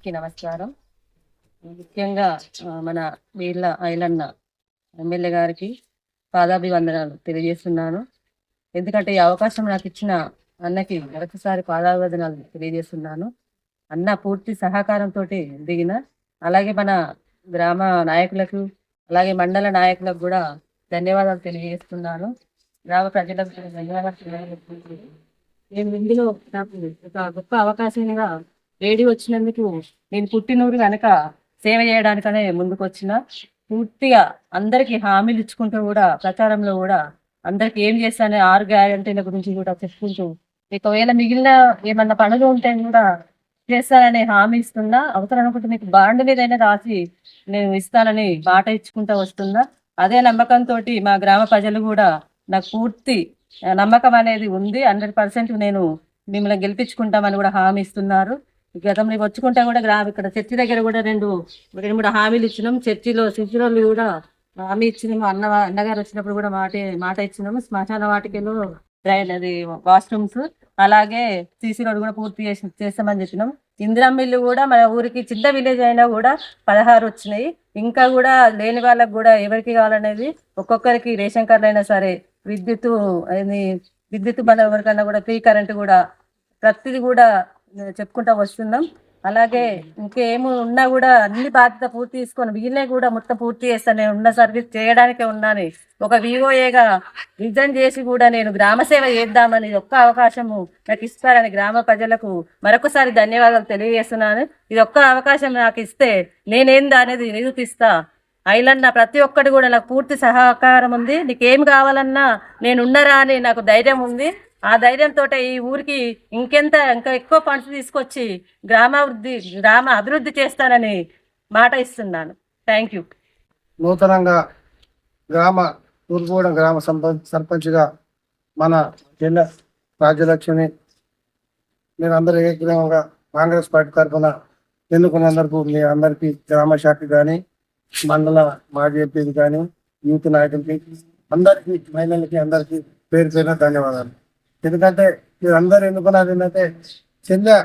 అందరికీ నమస్కారం. ముఖ్యంగా మన వీళ్ళ ఐలన్న ఎమ్మెల్యే గారికి పాదాభివందనాలు తెలియజేస్తున్నాను. ఎందుకంటే ఈ అవకాశం నాకు ఇచ్చిన అన్నకి మరొకసారి పాదాభివందనాలు తెలియజేస్తున్నాను. అన్న పూర్తి సహకారంతో దిగిన అలాగే మన గ్రామ నాయకులకు అలాగే మండల నాయకులకు కూడా ధన్యవాదాలు తెలియజేస్తున్నాను. గ్రామ ప్రజలకు ధన్యవాదాలు తెలియజేస్తున్నాను. నేను ఇందులో నాకు ఒక గొప్ప అవకాశంగా వేడి వచ్చినందుకు నేను పుట్టినూరు కనుక సేవ చేయడానికనే ముందుకు వచ్చిన పూర్తిగా అందరికి హామీలు ఇచ్చుకుంటూ కూడా ప్రచారంలో కూడా అందరికి ఏం చేస్తానే ఆరు గ్యారంటీల గురించి కూడా చెప్పుకుంటూ ఒకవేళ మిగిలిన ఏమన్నా పనులు ఉంటే కూడా చేస్తానని హామీ ఇస్తున్నా. అవసరం అనుకుంటే మీకు బాండ్ మీదైనా రాసి నేను ఇస్తానని మాట ఇచ్చుకుంటూ వస్తున్నా. అదే నమ్మకంతో మా గ్రామ ప్రజలు కూడా నాకు పూర్తి నమ్మకం అనేది ఉంది. హండ్రెడ్ పర్సెంట్ నేను మిమ్మల్ని గెలిపించుకుంటామని కూడా హామీ ఇస్తున్నారు. గతంలో వచ్చుకుంటా కూడా గ్రా ఇక్కడ చర్చి దగ్గర కూడా రెండు రెండు మూడు హామీలు ఇచ్చినాం. చర్చిలో శిశువులు కూడా హామీ ఇచ్చినాము. అన్న అన్నగారు వచ్చినప్పుడు కూడా మాట మాట ఇచ్చినాము. శ్మశాన వాటికలో డ్రైన్ అది వాష్రూమ్స్. అలాగే సీసీ రోడ్ కూడా పూర్తి చేసి చేస్తామని చెప్పినాం. ఇందిరా మిల్లు కూడా మన ఊరికి చిన్న విలేజ్ అయినా కూడా పదహారు వచ్చినాయి. ఇంకా కూడా లేని వాళ్ళకి కూడా ఎవరికి కావాలనేది ఒక్కొక్కరికి రేషన్ కార్డు అయినా సరే విద్యుత్ అది విద్యుత్ మన ఎవరికన్నా కూడా ఫ్రీ కరెంట్ కూడా ప్రతిది కూడా చెప్పుకుంటా వస్తున్నాం. అలాగే ఇంకేమి ఉన్నా కూడా అన్ని బాధ్యత పూర్తి తీసుకొని వీళ్ళే కూడా మొత్తం పూర్తి చేస్తాను నేను ఉన్న సర్వీస్ చేయడానికే ఉన్నాను. ఒక వివోఏగా రిజైన్ చేసి కూడా నేను గ్రామ సేవ చేద్దామని ఒక్క అవకాశము నాకు ఇస్తారని గ్రామ ప్రజలకు మరొకసారి ధన్యవాదాలు తెలియజేస్తున్నాను. ఇది ఒక్క అవకాశం నాకు ఇస్తే నేనేందా అనేది నిరూపిస్తా. ఐలన్న ప్రతి ఒక్కటి కూడా నాకు పూర్తి సహకారం ఉంది. నీకేం కావాలన్నా నేను ఉన్నరా అని నాకు ధైర్యం ఉంది. ఆ ధైర్యంతో ఈ ఊరికి ఇంకెంత ఇంకా ఎక్కువ ఫండ్స్ తీసుకొచ్చి గ్రామాభివృద్ధి గ్రామ అభివృద్ధి చేస్తానని మాట ఇస్తున్నాను. థ్యాంక్ యూ నూతనంగా గ్రామ తూర్పుగూడెం గ్రామ సర్పంచ్గా మన జిల్లా రాజ్యలక్ష్మి మీరు అందరూ ఏకగ్రీవంగా కాంగ్రెస్ పార్టీ తరఫున ఎన్నుకున్నందుకు మీ అందరికీ గ్రామ శాఖ కానీ మండల మాజీ ఎంపీకి కానీ యూత్ నాయకులకి అందరికీ మహిళలకి అందరికీ పేరు పేరున ధన్యవాదాలు. ఎందుకంటే మీరు ఎన్నుకున్నారు ఎన్నుకున్నది ఏంటంటే చెల్లె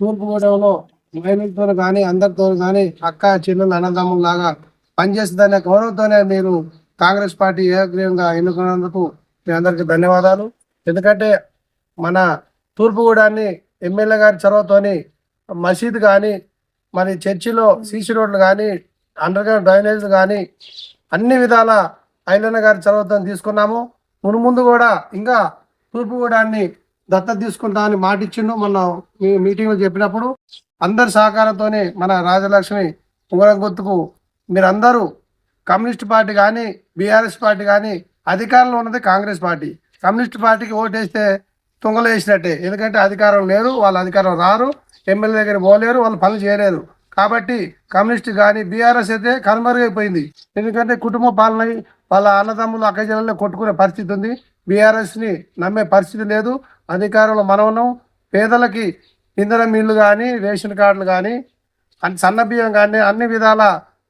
తూర్పుగూడెంలో మహిళలతో కానీ అందరితో కానీ అక్క చెల్లెలు అన్నదమ్ములు లాగా పనిచేస్తుందనే గౌరవంతోనే మీరు కాంగ్రెస్ పార్టీ ఏకగ్రీవంగా ఎన్నుకున్నందుకు మీ అందరికీ ధన్యవాదాలు. ఎందుకంటే మన తూర్పుగూడాన్ని ఎమ్మెల్యే గారి చొరవతోని మసీద్ కానీ మరి చర్చిలో సీసీ రోడ్లు కానీ అండర్ గ్రౌండ్ డ్రైనేజ్ కానీ అన్ని విధాల ఐలన్న గారి చొరవతో తీసుకున్నాము. మును ముందు కూడా ఇంకా తూర్పుగూడాన్ని దత్తత తీసుకుంటా అని మాట ఇచ్చిండు మొన్న మీ మీటింగ్లో చెప్పినప్పుడు. అందరి సహకారంతోనే మన రాజలక్ష్మి ఉంగరం గుర్తుకు మీరందరూ కమ్యూనిస్ట్ పార్టీ కానీ బీఆర్ఎస్ పార్టీ కానీ అధికారంలో ఉన్నది కాంగ్రెస్ పార్టీ. కమ్యూనిస్ట్ పార్టీకి ఓటేస్తే తుంగలు వేసినట్టే. ఎందుకంటే అధికారం లేరు వాళ్ళ అధికారం రారు ఎమ్మెల్యే దగ్గర పోలేరు వాళ్ళు పనులు చేయలేరు. కాబట్టి కమ్యూనిస్ట్ కానీ బీఆర్ఎస్ అయితే కనుమరుగైపోయింది. ఎందుకంటే కుటుంబ పాలన వాళ్ళ అన్నదమ్ములు అక్కజలలో కొట్టుకునే పరిస్థితి ఉంది. బీఆర్ఎస్ని నమ్మే పరిస్థితి లేదు. అధికారంలో మనం ఉన్నాం. పేదలకి ఇంధన మిల్లు కానీ రేషన్ కార్డులు కానీ అన్ని సన్న బియ్యం కానీ అన్ని విధాల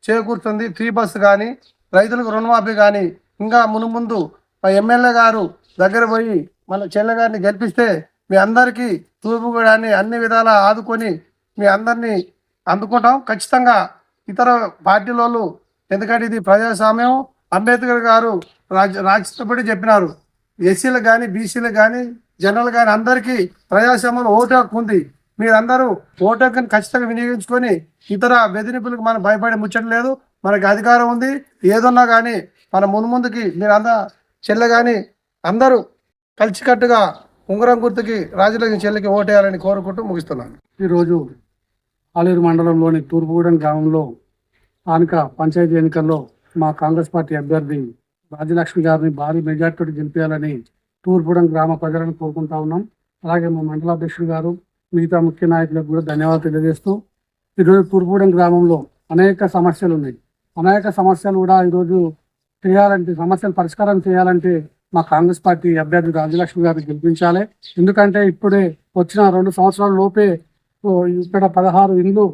చేకూరుతుంది. ఫ్రీ బస్సు కానీ రైతులకు రుణమాఫీ కానీ ఇంకా మునుముందు మా ఎమ్మెల్యే గారు దగ్గర పోయి మన చెల్లె గారిని గెలిపిస్తే మీ అందరికీ తూర్పుగూడాన్ని అన్ని విధాల ఆదుకొని మీ అందరినీ అందుకుంటాం. ఖచ్చితంగా ఇతర పార్టీల వాళ్ళు ఎందుకంటే ఇది ప్రజాస్వామ్యం అంబేద్కర్ గారు రాజ్ రాజ్యసభ్యుడు చెప్పినారు. ఎస్సీలు కానీ బీసీలు కానీ జనరల్ కానీ అందరికీ ప్రజాస్వామ్యంలో ఓటు హక్కు ఉంది. మీరందరూ ఓటు హక్కును ఖచ్చితంగా వినియోగించుకొని ఇతర బెదిరింపులకు మనం భయపడే ముచ్చట లేదు. మనకి అధికారం ఉంది. ఏదున్నా కానీ మన ముందు ముందుకి మీరు అంద చెల్లె కానీ అందరూ కలిసికట్టుగా ఉంగరం గుర్తుకి రాజులకి చెల్లికి ఓటేయాలని కోరుకుంటూ ముగిస్తున్నాను. ఈరోజు ఆలేరు మండలంలోని తూర్పుగూడెం గ్రామంలో ఆనక పంచాయతీ ఎన్నికల్లో మా కాంగ్రెస్ పార్టీ అభ్యర్థి రాజలక్ష్మి గారిని భారీ మెజార్టీతో గెలిపేయాలని తూర్పుడం గ్రామ ప్రజలను కోరుకుంటా ఉన్నాం. అలాగే మా మండల అధ్యక్షుడు గారు మిగతా ముఖ్య నాయకులకు కూడా ధన్యవాదాలు తెలియజేస్తూ ఈరోజు తూర్పుగూడెం గ్రామంలో అనేక సమస్యలు ఉన్నాయి. అనేక సమస్యలు కూడా ఈరోజు చేయాలంటే సమస్యలు పరిష్కారం చేయాలంటే మా కాంగ్రెస్ పార్టీ అభ్యర్థి రాజలక్ష్మి గారిని గెలిపించాలి. ఎందుకంటే ఇప్పుడే వచ్చిన రెండు సంవత్సరాల లోపే ఇక్కడ పదహారు ఇండ్లు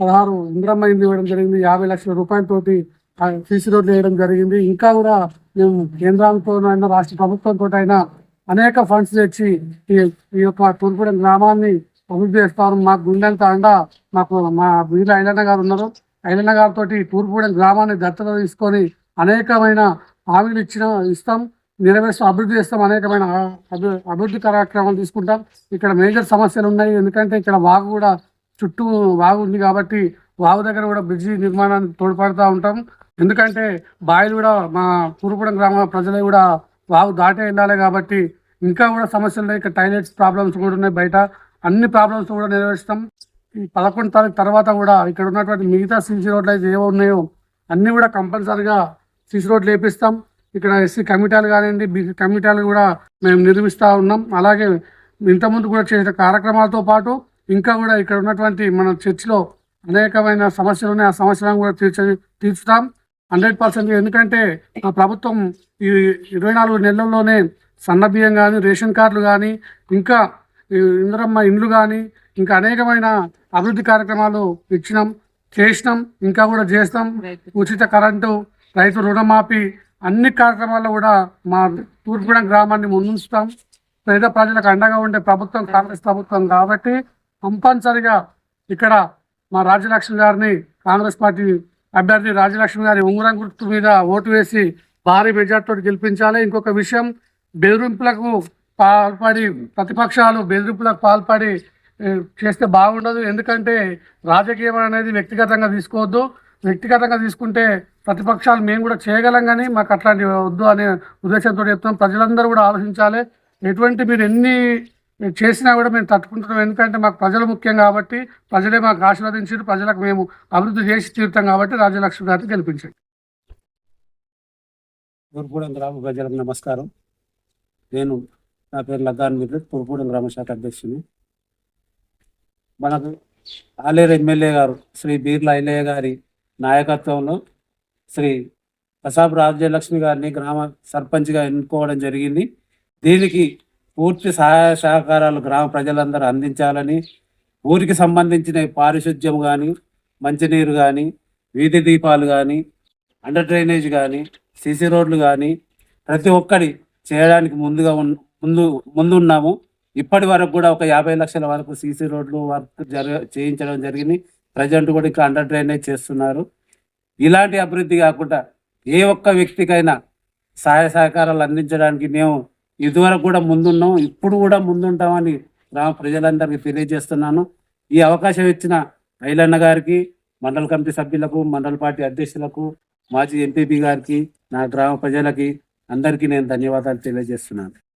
పదహారు ఇంద్రమ్మ ఇండ్లు ఇవ్వడం జరిగింది. యాభై లక్షల రూపాయలతోటి సీసీ రోడ్లు వేయడం జరిగింది. ఇంకా కూడా మేము కేంద్రంతో రాష్ట్ర ప్రభుత్వంతో అయినా అనేక ఫండ్స్ తెచ్చి ఈ ఈ యొక్క తూర్పుగూడెం గ్రామాన్ని అభివృద్ధి చేస్తాను మాకు గుండెంత అండ మాకు మా వీళ్ళ ఐలన్న గారు ఉన్నారు. ఐలన్న గారితో తూర్పుగూడెం గ్రామాన్ని దత్తత తీసుకొని అనేకమైన హామీలు ఇచ్చిన ఇస్తాం. నెరవేర్స్తాం అభివృద్ధి చేస్తాం. అనేకమైన అభి- అభివృద్ధి కార్యక్రమాలు తీసుకుంటాం. ఇక్కడ మేజర్ సమస్యలు ఉన్నాయి. ఎందుకంటే ఇక్కడ వాగు కూడా చుట్టూ వాగు ఉంది కాబట్టి వాగు దగ్గర కూడా బ్రిడ్జి నిర్మాణానికి తోడ్పడుతూ ఉంటాం. ఎందుకంటే బాయిలు కూడా మా పూర్వపురం గ్రామ ప్రజలు కూడా వాగు దాటే వెళ్ళాలి కాబట్టి ఇంకా కూడా సమస్యలు ఉన్నాయి. ఇక్కడ టాయిలెట్స్ ప్రాబ్లమ్స్ కూడా ఉన్నాయి బయట. అన్ని ప్రాబ్లమ్స్ కూడా నిర్వహిస్తాం ఈ పదకొండు తారీఖు తర్వాత కూడా ఇక్కడ ఉన్నటువంటి మిగతా సీసీ రోడ్లు అయితే ఏవో ఉన్నాయో అన్నీ కూడా కంపల్సరిగా సీసీ రోడ్లు వేపిస్తాం. ఇక్కడ ఎస్సీ కమిటీలు కానివ్వండి బీసీ కమిటీలు కూడా మేము నిర్మిస్తూ ఉన్నాం. అలాగే ఇంతకుముందు కూడా చేసిన కార్యక్రమాలతో పాటు ఇంకా కూడా ఇక్కడ ఉన్నటువంటి మన చర్చిలో అనేకమైన సమస్యలు ఉన్నాయి. ఆ సమస్యలను కూడా తీర్చ తీర్చుతాం. హండ్రెడ్ పర్సెంట్ ఎందుకంటే మా ప్రభుత్వం ఈ ఇరవై నాలుగు నెలల్లోనే సన్న బియ్యం కానీ రేషన్ కార్డులు కానీ ఇంకా ఇందిరమ్మ ఇండ్లు కానీ ఇంకా అనేకమైన అభివృద్ధి కార్యక్రమాలు ఇచ్చినాం చేసినాం ఇంకా కూడా చేస్తాం. ఉచిత కరెంటు రైతు రుణమాఫీ అన్ని కార్యక్రమాల్లో కూడా మా తూర్పుగూడెం గ్రామాన్ని ముందుంచుతాం. పేద ప్రజలకు అండగా ఉండే ప్రభుత్వం కాంగ్రెస్ ప్రభుత్వం కాబట్టి కంపల్సరిగా ఇక్కడ మా రాజ్యలక్ష్మి గారిని కాంగ్రెస్ పార్టీ అభ్యర్థి రాజలక్ష్మి గారి ఉంగరం గుర్తు మీద ఓటు వేసి భారీ మెజార్టీతో గెలిపించాలి. ఇంకొక విషయం బెదిరింపులకు పాల్పడి ప్రతిపక్షాలు బెదిరింపులకు పాల్పడి చేస్తే బాగుండదు. ఎందుకంటే రాజకీయం అనేది వ్యక్తిగతంగా తీసుకోవద్దు. వ్యక్తిగతంగా తీసుకుంటే ప్రతిపక్షాలు మేము కూడా చేయగలం కానీ మాకు అట్లాంటివి వద్దు అనే ఉద్దేశంతో చెప్తాం ప్రజలందరూ కూడా ఆలోచించాలి. ఎటువంటి మీరు ఎన్ని చేసినా కూడా మేము తట్టుకుంటున్నాం. ఎందుకంటే మాకు ప్రజలు ముఖ్యం కాబట్టి ప్రజలే మాకు ఆశీర్వదించారు. ప్రజలకు మేము అభివృద్ధి చేసి తీరుతాం కాబట్టి రాజ్యలక్ష్మి గారిని గెలిపించండి తూర్పుగూడెం గ్రామ ప్రజలకు నమస్కారం. నేను నా పేరు లగ్గాన్ మీద తూర్పుగూడెం గ్రామ శాఖ అధ్యక్షుని. మనకు ఆలేరు ఎమ్మెల్యే గారు శ్రీ బీర్ల ఐలయ్య గారి నాయకత్వంలో శ్రీ ప్రసాద్ రాజ్యలక్ష్మి గారిని గ్రామ సర్పంచ్గా ఎన్నుకోవడం జరిగింది. దీనికి పూర్తి సహాయ సహకారాలు గ్రామ ప్రజలందరూ అందించాలని ఊరికి సంబంధించిన పారిశుద్ధ్యం కానీ మంచినీరు కానీ వీధి దీపాలు కానీ అండర్ డ్రైనేజ్ కానీ సీసీ రోడ్లు కానీ ప్రతి ఒక్కటి చేయడానికి ముందుగా ఉన్ ముందు ముందున్నాము. ఇప్పటి వరకు కూడా ఒక యాభై లక్షల వరకు సీసీ రోడ్లు వర్క్ జరగ చేయించడం జరిగింది. ప్రజెంట్ కూడా ఇక్కడ అండర్ డ్రైనేజ్ చేస్తున్నారు. ఇలాంటి అభివృద్ధి కాకుండా ఏ ఒక్క వ్యక్తికైనా సహాయ సహకారాలు అందించడానికి మేము ఇదివరకు కూడా ముందున్నాం ఇప్పుడు కూడా ముందుంటామని గ్రామ ప్రజలందరికీ తెలియజేస్తున్నాను. ఈ అవకాశం ఇచ్చిన ఐలన్న గారికి మండల కమిటీ సభ్యులకు మండల పార్టీ అధ్యక్షులకు మాజీ ఎంపీపీ గారికి నా గ్రామ ప్రజలకి అందరికీ నేను ధన్యవాదాలు తెలియజేస్తున్నాను.